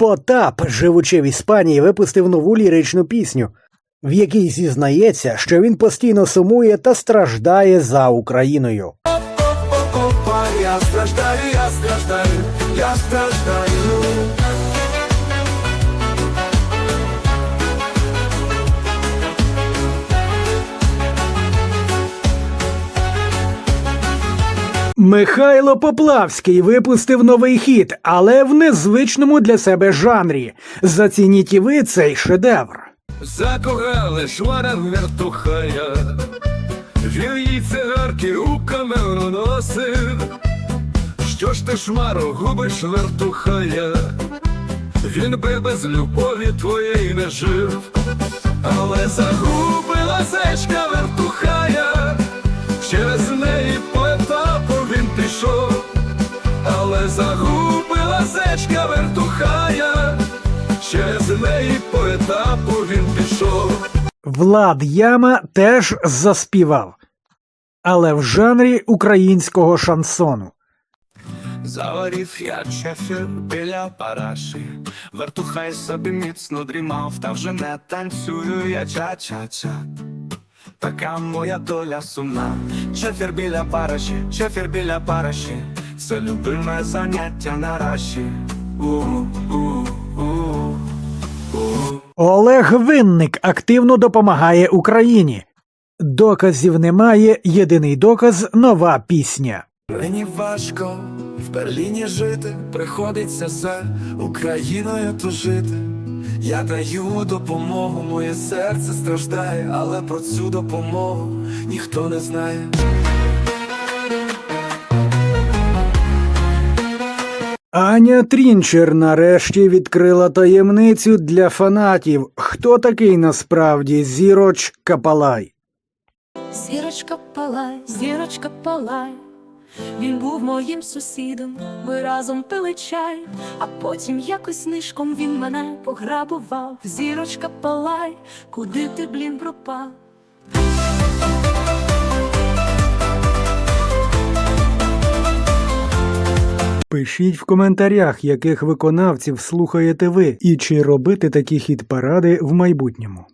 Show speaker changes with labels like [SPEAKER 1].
[SPEAKER 1] Потап, живучи в Іспанії, випустив нову ліричну пісню, в якій зізнається, що він постійно сумує та страждає за Україною.
[SPEAKER 2] Я страждаю, я страждаю, я страждаю.
[SPEAKER 1] Михайло Поплавський випустив новий хіт, але в незвичному для себе жанрі. Зацініть і ви цей шедевр.
[SPEAKER 2] Закохали швара вертухая, він їй цигарки у камеру носив. Що ж ти шмару губиш вертухая? Він би без любові твоєї не жив, але загубила зечка вертухая, але загубила зечка вертухая, через неї по етапу він пішов.
[SPEAKER 1] Влад Яма теж заспівав, але в жанрі українського шансону.
[SPEAKER 2] Заварів я чефір біля параші, вертухай собі міцно дрімав, та вже не танцюю я ча-ча-ча. Така моя доля сумна, чефір біля параші, чефір біля параші, це любиме заняття на раші. У-у-у-у.
[SPEAKER 1] Олег Винник активно допомагає Україні. Доказів немає. Єдиний доказ нова пісня.
[SPEAKER 2] Мені важко в Берліні жити, приходиться за Україною тужити. Я даю допомогу, моє серце страждає, але про цю допомогу ніхто не знає.
[SPEAKER 1] Аня Трінчер нарешті відкрила таємницю для фанатів. Хто такий насправді зіроч Капалай?
[SPEAKER 3] Зірочка палай, зірочка палай. Він був моїм сусідом, ми разом пили чай, а потім якось нишком він мене пограбував. Зірочка палай, куди ти, блін, пропав?
[SPEAKER 1] Пишіть в коментарях, яких виконавців слухаєте ви, і чи робити такі хіт-паради в майбутньому.